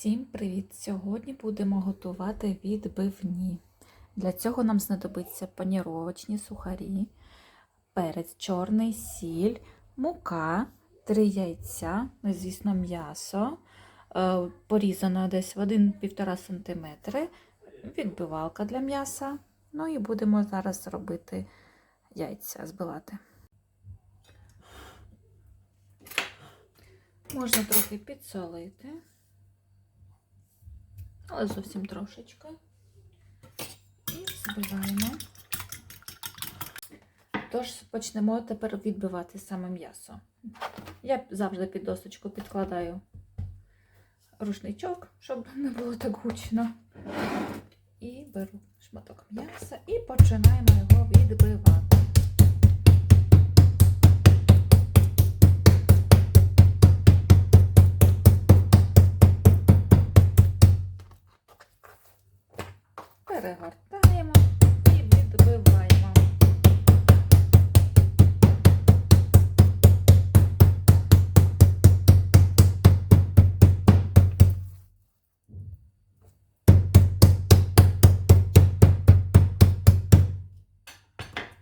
Всім привіт! Сьогодні будемо готувати відбивні. Для цього нам знадобиться паніровочні сухарі, перець чорний, сіль, мука, 3 яйця, ну, звісно, м'ясо, е, порізано десь в 1-1,5 см, відбивалка для м'яса. Ну і будемо зараз робити яйця, збивати. Можна трохи підсолити але зовсім трошечки. І збиваємо. Тож почнемо тепер відбивати саме м'ясо. Я завжди під досочку підкладаю рушничок, щоб не було так гучно. І беру шматок м'яса і починаємо його Перегортаємо і відбиваємо.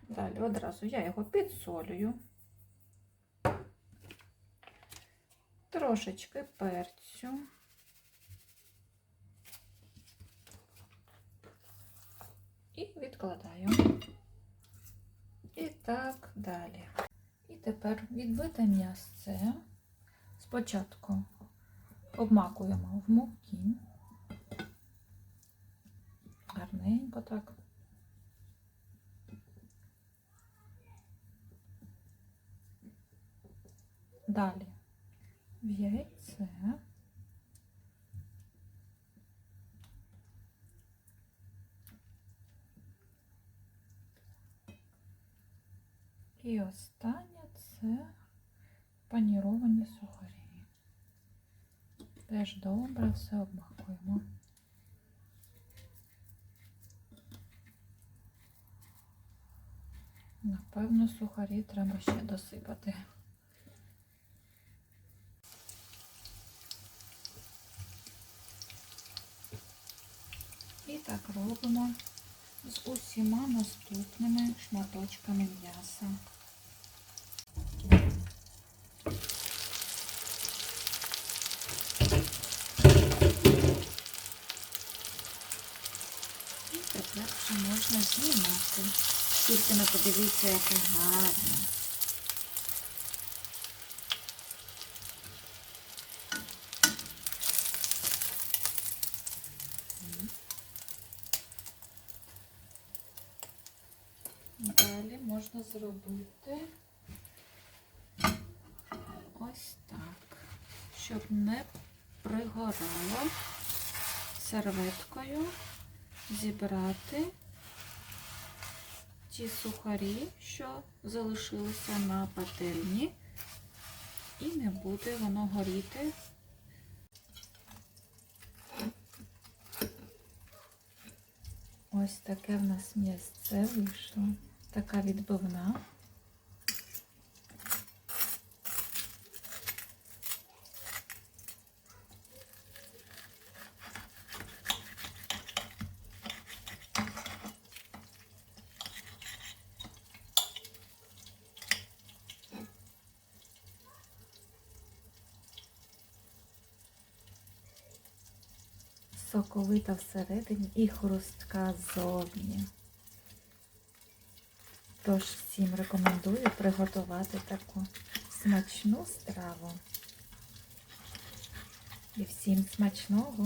Далі одразу я його підсолюю. Трошечки перцю. і відкладаю. І так далі. І тепер відбите м'ясце. Спочатку обмакуємо в муки. Гарненько так. Далі в яйце. І останнє це паніровані сухарі. Теж добре все обмакуємо. Напевно, сухарі треба ще досипати. І так робимо з усіма наступними шматочками м'яса. І тепер вже можна знімати. Тільки не подивіться, яке гарне. Далі можна зробити ось так, щоб не пригорало серветкою зібрати ті сухарі, що залишилися на пательні, і не буде воно горіти. Ось таке в нас місце вийшло, така відбивна. Соковита всередині і хрустка ззовні. Тож всім рекомендую приготувати таку смачну страву. І всім смачного!